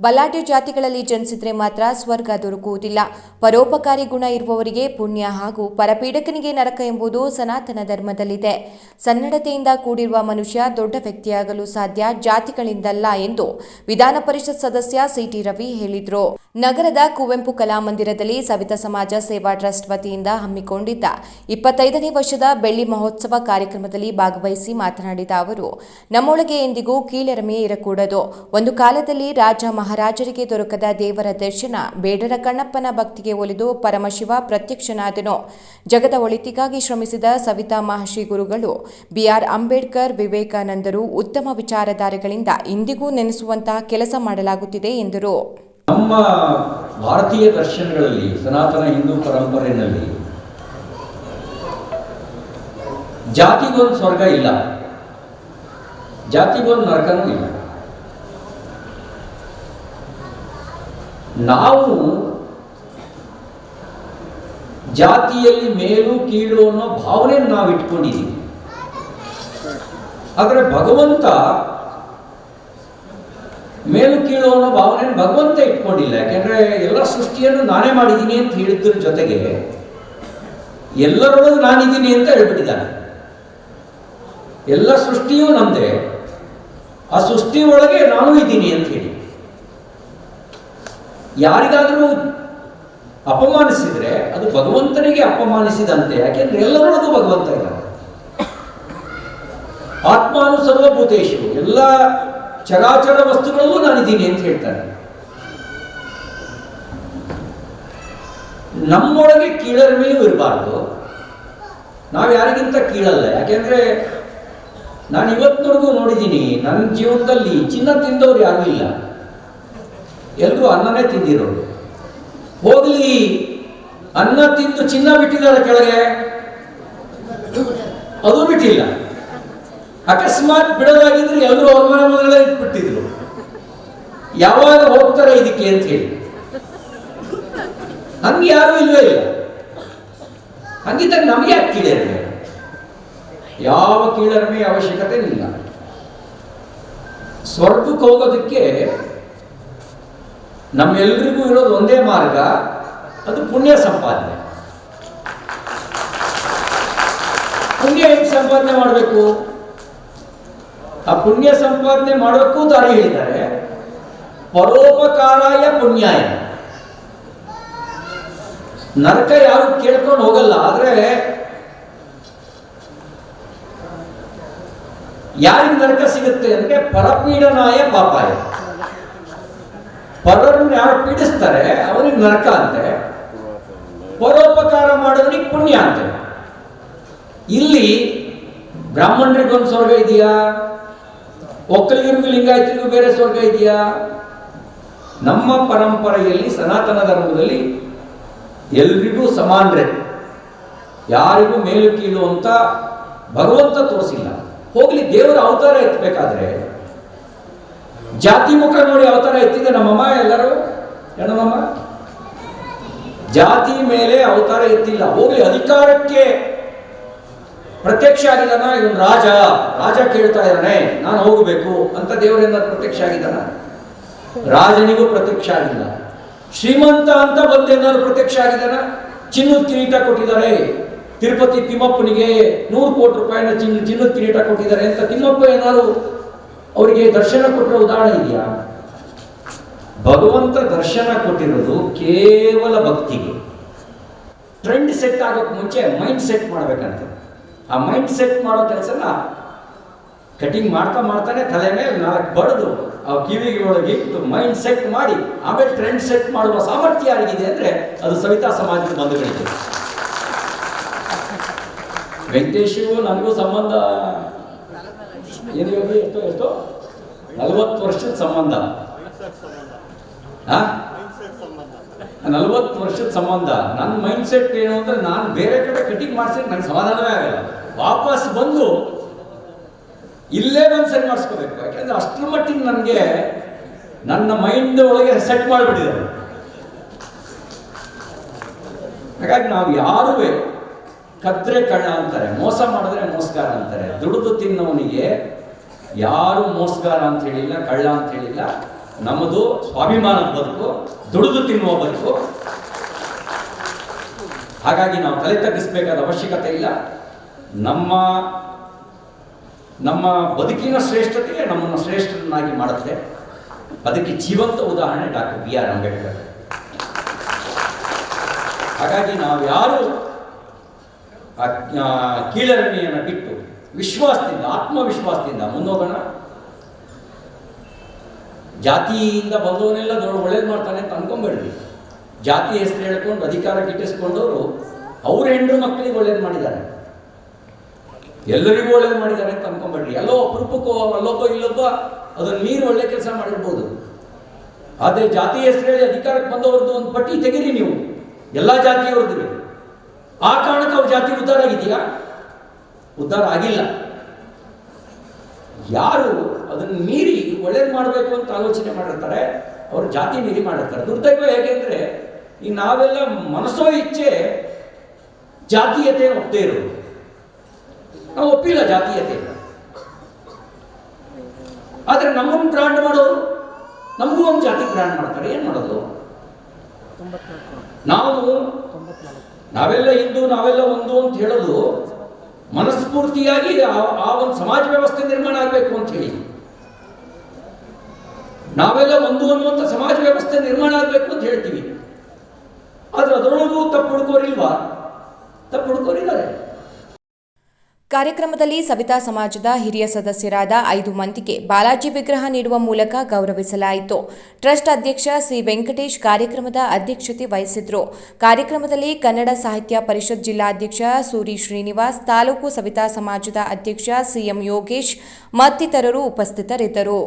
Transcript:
ಬಲಾಢ್ಯ ಜಾತಿಗಳಲ್ಲಿ ಜನಿಸಿದ್ರೆ ಮಾತ್ರ ಸ್ವರ್ಗ ದೊರಕುವುದಿಲ್ಲ. ಪರೋಪಕಾರಿ ಗುಣ ಇರುವವರಿಗೆ ಪುಣ್ಯ ಹಾಗೂ ಪರಪೀಡಕನಿಗೆ ನರಕ ಎಂಬುದು ಸನಾತನ ಧರ್ಮದಲ್ಲಿದೆ. ಸನ್ನಡತೆಯಿಂದ ಕೂಡಿರುವ ಮನುಷ್ಯ ದೊಡ್ಡ ವ್ಯಕ್ತಿಯಾಗಲು ಸಾಧ್ಯ ಜಾತಿಗಳಿಂದಲ್ಲ ಎಂದು ವಿಧಾನ ಪರಿಷತ್ ಸದಸ್ಯ ಸಿಟಿ ರವಿ ಹೇಳಿದರು. ನಗರದ ಕುವೆಂಪು ಕಲಾಮಂದಿರದಲ್ಲಿ ಸವಿತಾ ಸಮಾಜ ಸೇವಾ ಟ್ರಸ್ಟ್ ವತಿಯಿಂದ ಹಮ್ಮಿಕೊಂಡಿದ್ದ ಇಪ್ಪತ್ತೈದನೇ ವರ್ಷದ ಬೆಳ್ಳಿ ಮಹೋತ್ಸವ ಕಾರ್ಯಕ್ರಮದಲ್ಲಿ ಭಾಗವಹಿಸಿ ಮಾತನಾಡಿದ ಅವರು, ನಮ್ಮೊಳಗೆ ಎಂದಿಗೂ ಕೀಳರಿಮೆ ಇರಕೂಡದು. ಒಂದು ಕಾಲದಲ್ಲಿ ರಾಜ ಮಹಾರಾಜರಿಗೆ ದೊರಕದ ದೇವರ ದರ್ಶನ, ಬೇಡರ ಕಣ್ಣಪ್ಪನ ಭಕ್ತಿಗೆ ಒಲಿದು ಪರಮಶಿವ ಪ್ರತ್ಯಕ್ಷನಾದನು. ಜಗದ ಒಳಿತಿಗಾಗಿ ಶ್ರಮಿಸಿದ ಸವಿತಾ ಮಹರ್ಷಿ ಗುರುಗಳು, ಬಿಆರ್ ಅಂಬೇಡ್ಕರ್, ವಿವೇಕಾನಂದರು ಉತ್ತಮ ವಿಚಾರಧಾರೆಗಳಿಂದ ಇಂದಿಗೂ ನೆನೆಸುವಂತಹ ಕೆಲಸ ಮಾಡಲಾಗುತ್ತಿದೆ ಎಂದರು. ನಮ್ಮ ಭಾರತೀಯ ದರ್ಶನಗಳಲ್ಲಿ, ಸನಾತನ ಹಿಂದೂ ಪರಂಪರೆಯಲ್ಲಿ ಜಾತಿಗೊಂದು ಸ್ವರ್ಗ ಇಲ್ಲ. ಜಾತಿಗೊಂದು ನರಕನೂ ಇಲ್ಲ. ನಾವು ಜಾತಿಯಲ್ಲಿ ಮೇಲು ಕೀಳು ಅನ್ನೋ ಭಾವನೆ ನಾವು ಇಟ್ಕೊಂಡಿದ್ದೀವಿ ಆದರೆ ಭಗವಂತ ಮೇಲು ಕೀಳು ಅನ್ನೋ ಭಾವನೆ ಭಗವಂತ ಇಟ್ಕೊಂಡಿಲ್ಲ. ಯಾಕೆಂದ್ರೆ ಎಲ್ಲ ಸೃಷ್ಟಿಯನ್ನು ನಾನೇ ಮಾಡಿದ್ದೀನಿ ಅಂತ ಹೇಳಿದ್ರ ಜೊತೆಗೆ ಎಲ್ಲರೊಳಗೆ ನಾನಿದ್ದೀನಿ ಅಂತ ಹೇಳ್ಬಿಟ್ಟಿದ್ದಾನೆ. ಎಲ್ಲ ಸೃಷ್ಟಿಯೂ ನಂದೇ ಆ ಸೃಷ್ಟಿ ಒಳಗೆ ನಾನು ಇದ್ದೀನಿ ಅಂತ ಹೇಳಿ. ಯಾರಿಗಾದರೂ ಅಪಮಾನಿಸಿದ್ರೆ ಅದು ಭಗವಂತನಿಗೆ ಅಪಮಾನಿಸಿದಂತೆ. ಯಾಕೆಂದ್ರೆ ಎಲ್ಲರೊಳಗೂ ಭಗವಂತ ಇದ್ದಾನೆ. ಆತ್ಮಾನು ಸರ್ವಭೂತೇಶು. ಎಲ್ಲ ಚರಾಚರ ವಸ್ತುಗಳಲ್ಲೂ ನಾನಿದ್ದೀನಿ ಅಂತ ಹೇಳ್ತಾರೆ. ನಮ್ಮೊಳಗೆ ಕೀಳರಿಮೆಯೂ ಇರಬಾರ್ದು. ನಾವು ಯಾರಿಗಿಂತ ಕೀಳಲ್ಲ. ಯಾಕೆಂದ್ರೆ ನಾನು ಇವತ್ತಿನವರೆಗೂ ನೋಡಿದ್ದೀನಿ ನನ್ನ ಜೀವನದಲ್ಲಿ ಚಿನ್ನ ತಿಂದವ್ರು ಯಾರು ಇಲ್ಲ. ಎಲ್ಲರೂ ಅನ್ನನೇ ತಿಂದಿರೋರು. ಹೋಗ್ಲಿ, ಅನ್ನ ತಿಂದು ಚಿನ್ನ ಬಿಟ್ಟಿದ್ದಾರೆ ಕೆಳಗೆ. ಅದು ಬಿಟ್ಟಿಲ್ಲ. ಅಕಸ್ಮಾತ್ ಬಿಡೋದಾಗಿದ್ರೆ ಎಲ್ಲರೂ ಅವ್ರ ಮನೆ ಮೊದಲೇ ಇಟ್ಬಿಟ್ಟಿದ್ರು. ಯಾವಾಗ ಹೋಗ್ತಾರೆ ಇದಕ್ಕೆ ಅಂತ ಹೇಳಿ. ಹಂಗೆ ಯಾರು ಇಲ್ವೇ ಇಲ್ಲ. ಹಂಗಿದ್ದಾಗ ನಮಗೆ ಯಾಕೆ ಯಾವ ಕೀಳರಿಮೆ ಅವಶ್ಯಕತೆ ಇಲ್ಲ. ಸ್ವರ್ಗಕ್ಕೆ ಹೋಗೋದಕ್ಕೆ ನಮ್ಮೆಲ್ರಿಗೂ ಇರೋದು ಒಂದೇ ಮಾರ್ಗ, ಅದು ಪುಣ್ಯ ಸಂಪಾದನೆ. ಪುಣ್ಯ ಹೇಗೆ ಸಂಪಾದನೆ ಮಾಡಬೇಕು? ಆ ಪುಣ್ಯ ಸಂಪಾದನೆ ಮಾಡೋಕ್ಕೂ ದಾರಿ ಹೇಳಿದ್ದಾರೆ. ಪರೋಪಕಾರಾಯ ಪುಣ್ಯಾಯ ನರಕ ಯಾರು ಕೇಳ್ಕೊಂಡು ಹೋಗಲ್ಲ, ಆದ್ರೆ ಯಾರಿಗೆ ನರಕ ಸಿಗುತ್ತೆ ಅಂದ್ರೆ ಪರಪೀಡನಾಯ ಪಾಪಾಯ. ಪರರನ್ನು ಯಾರು ಪೀಡಿಸ್ತಾರೆ ಅವನಿಗೆ ನರಕ ಅಂತೆ. ಪರೋಪಕಾರ ಮಾಡೋನಿಗೆ ಪುಣ್ಯ ಅಂತೆ. ಇಲ್ಲಿ ಬ್ರಾಹ್ಮಣರಿಗೊಂದು ಸ್ವರ್ಗ ಇದೆಯಾ? ಒಕ್ಕಲಿಗರಿಗೂ ಲಿಂಗಾಯತರಿಗೂ ಬೇರೆ ಸ್ವರ್ಗ ಇದೆಯಾ? ನಮ್ಮ ಪರಂಪರೆಯಲ್ಲಿ ಸನಾತನ ಧರ್ಮದಲ್ಲಿ ಎಲ್ರಿಗೂ ಸಮಾನರೇ. ಯಾರಿಗೂ ಮೇಲು ಕೀಳು ಅಂತ ಭಗವಂತ ತೋರಿಸಿಲ್ಲ. ಹೋಗ್ಲಿ, ದೇವರ ಅವತಾರ ಎತ್ತಬೇಕಾದ್ರೆ. ಜಾತಿ ಮುಖ ನೋಡಿ ಅವತಾರ ಎತ್ತಿದೆ ನಮ್ಮಮ್ಮ ಎಲ್ಲರೂ? ಹೆಣ್ಣಮ್ಮ ಜಾತಿ ಮೇಲೆ ಅವತಾರ ಎತ್ತಿಲ್ಲ. ಹೋಗ್ಲಿ, ಅಧಿಕಾರಕ್ಕೆ ಪ್ರತ್ಯಕ್ಷ ಆಗಿದ್ದಾನ? ಇವನು ರಾಜ. ರಾಜ ಕೇಳ್ತಾ ಇದ್ದಾನೆ. ನಾನು ಹೋಗಬೇಕು ಅಂತ ದೇವರಿಂದ ಪ್ರತ್ಯಕ್ಷ ಆಗಿದ್ದಾನ? ರಾಜನಿಗೂ ಪ್ರತ್ಯಕ್ಷ ಆಗಿಲ್ಲ. ಶ್ರೀಮಂತ ಅಂತ ಬಂದೇನಾದ್ರು ಪ್ರತ್ಯಕ್ಷ ಆಗಿದ್ದಾನ ಚಿನ್ನದ ಕಿರೀಟ ಕೊಟ್ಟಿದ್ದಾರೆ. ತಿರುಪತಿ ತಿಮ್ಮಪ್ಪನಿಗೆ ನೂರು ಕೋಟಿ ರೂಪಾಯಿನ ಚಿನ್ನ ಚಿನ್ನದ ಕಿರೀಟ ಕೊಟ್ಟಿದ್ದಾರೆ ಅಂತ ತಿಮ್ಮಪ್ಪ ಏನಾದ್ರು ಅವರಿಗೆ ದರ್ಶನ ಕೊಟ್ಟಿರೋ ಉದಾಹರಣೆ ಇದೆಯಾ? ಭಗವಂತ ದರ್ಶನ ಕೊಟ್ಟಿರೋದು ಕೇವಲ ಭಕ್ತಿಗೆ. ಟ್ರೆಂಡ್ ಸೆಟ್ ಆಗೋಕೆ ಮುಂಚೆ ಮೈಂಡ್ ಸೆಟ್ ಮಾಡ್ಬೇಕಂತ. ಆ ಮೈಂಡ್ ಸೆಟ್ ಮಾಡೋ ಕೆಲಸನ ಕಟಿಂಗ್ ಮಾಡ್ತಾ ಮಾಡ್ತಾನೆ ತಲೆ ಮೇಲೆ ನಾಲ್ಕು ಬಡಿದು ಆ ಕಿವಿಗೆ ಒಳಗೆ ಇಟ್ಟು ಮೈಂಡ್ ಸೆಟ್ ಮಾಡಿ, ಆಮೇಲೆ ಟ್ರೆಂಡ್ ಸೆಟ್ ಮಾಡುವ ಸಾಮರ್ಥ್ಯ ಯಾರಿಗಿದೆ ಅಂದ್ರೆ ಅದು ಸವಿತಾ ಸಮಾಜದ ಬಂಧುಗಳಿಗೆ. ವೆಂಕಟೇಶಿಗೂ ನನಗೂ ಸಂಬಂಧ ಏನು ಎಷ್ಟು, ಎಷ್ಟೋ? ನಲವತ್ತು ವರ್ಷದ ಸಂಬಂಧ. ಆ ನಲವತ್ತು ವರ್ಷದ ಸಂಬಂಧ. ನನ್ನ ಮೈಂಡ್ ಸೆಟ್ ಏನು ಅಂದ್ರೆ ನಾನು ಬೇರೆ ಕಡೆ ಕಟಿಂಗ್ ಮಾಡಿಸಿದ್ರೆ ನನಗೆ ಸಮಾಧಾನವೇ ಆಗಲ್ಲ. ವಾಪಸ್ ಬಂದು ಇಲ್ಲೇ ಬಂದು ಸೆಟ್ ಮಾಡಿಸ್ಕೋಬೇಕು. ಯಾಕೆಂದ್ರೆ ಅಷ್ಟರ ಮಟ್ಟಿಗೆ ನನಗೆ ನನ್ನ ಮೈಂಡ್ ಒಳಗೆ ಸೆಟ್ ಮಾಡಿಬಿಟ್ಟಿದ್ದಾರೆ. ಹಾಗಾಗಿ ನಾವು ಯಾರೂ ಕದ್ರೆ ಕಣ ಅಂತಾರೆ, ಮೋಸ ಮಾಡಿದ್ರೆ ಮೋಸಗಾರ ಅಂತಾರೆ. ದುಡಿದು ತಿನ್ನೋನಿಗೆ ಯಾರು ಮೋಸಗಾರ ಅಂತ ಹೇಳಿಲ್ಲ, ಕಳ್ಳ ಅಂತ ಹೇಳಿಲ್ಲ. ನಮ್ಮದು ಸ್ವಾಭಿಮಾನದ ಬದುಕು, ದುಡಿದು ತಿನ್ನುವ ಬದುಕು. ಹಾಗಾಗಿ ನಾವು ತಲೆ ತಗ್ಗಿಸಬೇಕಾದ ಅವಶ್ಯಕತೆ ಇಲ್ಲ. ನಮ್ಮ ನಮ್ಮ ಬದುಕಿನ ಶ್ರೇಷ್ಠತೆಯೇ ನಮ್ಮನ್ನು ಶ್ರೇಷ್ಠರನ್ನಾಗಿ ಮಾಡುತ್ತೆ. ಅದಕ್ಕೆ ಜೀವಂತ ಉದಾಹರಣೆ ಡಾಕ್ಟರ್ ಬಿ ಆರ್ ಅಂಬೇಡ್ಕರ್. ಹಾಗಾಗಿ ನಾವು ಯಾರು ಕೀಳರಿಮೆಯನ್ನು ಬಿಟ್ಟು ವಿಶ್ವಾಸದಿಂದ, ಆತ್ಮವಿಶ್ವಾಸದಿಂದ ಮುನ್ನೋಗೋಣ ಜಾತಿಯಿಂದ ಬಂದವನೆಲ್ಲ ದೊಡ್ಡ ಒಳ್ಳೇದು ಮಾಡ್ತಾನೆ ಅಂತ ಅನ್ಕೊಂಬೇಡ್ರಿ. ಜಾತಿ ಹೆಸರು ಹೇಳ್ಕೊಂಡು ಅಧಿಕಾರ ಗಿಟ್ಟಿಸ್ಕೊಂಡವರು ಅವ್ರ ಹೆಣ್ಣು ಮಕ್ಕಳಿಗೆ ಒಳ್ಳೇದು ಮಾಡಿದ್ದಾರೆ. ಎಲ್ಲರಿಗೂ ಒಳ್ಳೇದು ಮಾಡಿದ್ದಾರೆ ಅಂತ ಅನ್ಕೊಂಬೇಡ್ರಿ. ಎಲ್ಲೋ ಅಪರೂಪಕ್ಕೋ, ಅಲ್ಲೊಬ್ಬ, ಇಲ್ಲೊಬ್ಬ ಅದನ್ನು ನೀರು ಒಳ್ಳೆ ಕೆಲಸ ಮಾಡಿರ್ಬೋದು. ಆದರೆ ಜಾತಿ ಹೆಸರು ಹೇಳಿ ಅಧಿಕಾರಕ್ಕೆ ಬಂದವ್ರದ್ದು ಒಂದು ಪಟ್ಟಿ ತೆಗೀರಿ ನೀವು. ಎಲ್ಲ ಜಾತಿಯವ್ರದ್ದು ಆ ಕಾರಣಕ್ಕೆ ಅವ್ರ ಜಾತಿ ಉದ್ಧಾರ ಆಗಿದೆಯಾ ಉದ್ಧಾರ ಆಗಿಲ್ಲ. ಯಾರು ಅದನ್ನು ಮೀರಿ ಒಳ್ಳೇದು ಮಾಡಬೇಕು ಅಂತ ಆಲೋಚನೆ ಮಾಡಿರ್ತಾರೆ ಅವರು ಜಾತಿ ಮೀರಿ ಮಾಡಿರ್ತಾರೆ. ದುರ್ದೈವ ಹೇಗೆ ಅಂದರೆ ಈಗ ನಾವೆಲ್ಲ ಮನಸ್ಸೋ ಇಚ್ಛೆ ಜಾತೀಯತೆಯನ್ನು ಒಪ್ಪದೇ ಇರೋದು. ನಾವು ಒಪ್ಪಿಲ್ಲ ಜಾತೀಯತೆ ಆದರೆ ನಮ್ಮನ್ನು ಬ್ರಾಂಡ್ ಮಾಡೋರು ನಮಗೂ ಒಂದು ಜಾತಿ ಬ್ರಾಂಡ್ ಮಾಡ್ತಾರೆ. ಏನು ಮಾಡೋದು? ನಾವು ನಾವೆಲ್ಲ ಹಿಂದೂ ನಾವೆಲ್ಲ ಒಂದು ಅಂತ ಹೇಳೋದು ಮನಸ್ಫೂರ್ತಿಯಾಗಿ ಆ- ಒಂದು ಸಮಾಜ ವ್ಯವಸ್ಥೆ ನಿರ್ಮಾಣ ಆಗಬೇಕು ಅಂತ ಹೇಳಿ. ನಾವೆಲ್ಲ ಒಂದು ಅನ್ನುವಂಥ ಸಮಾಜ ವ್ಯವಸ್ಥೆ ನಿರ್ಮಾಣ ಆಗಬೇಕು ಅಂತ ಹೇಳ್ತೀವಿ. ಆದ್ರೆ ಅದರೊಳಗೂ ತಪ್ಪು ಹುಡುಕೋರಿಲ್ವಾ? ತಪ್ಪು ಹುಡುಕೋರಿದ್ದಾರೆ. ಕಾರ್ಯಕ್ರಮದಲ್ಲಿ ಸವಿತಾ ಸಮಾಜದ ಹಿರಿಯ ಸದಸ್ಯರಾದ ಐದು ಮಂದಿಗೆ ಬಾಲಾಜಿ ವಿಗ್ರಹ ನೀಡುವ ಮೂಲಕ ಗೌರವಿಸಲಾಯಿತು. ಟ್ರಸ್ಟ್ ಅಧ್ಯಕ್ಷ ಸಿ ವೆಂಕಟೇಶ್ ಕಾರ್ಯಕ್ರಮದ ಅಧ್ಯಕ್ಷತೆ ವಹಿಸಿದ್ರು. ಕಾರ್ಯಕ್ರಮದಲ್ಲಿ ಕನ್ನಡ ಸಾಹಿತ್ಯ ಪರಿಷತ್ ಜಿಲ್ಲಾಧ್ಯಕ್ಷ ಸೂರಿ ಶ್ರೀನಿವಾಸ್, ತಾಲೂಕು ಸವಿತಾ ಸಮಾಜದ ಅಧ್ಯಕ್ಷ ಸಿಎಂ ಯೋಗೇಶ್ ಮತ್ತಿತರರು ಉಪಸ್ಥಿತರಿದ್ದರು.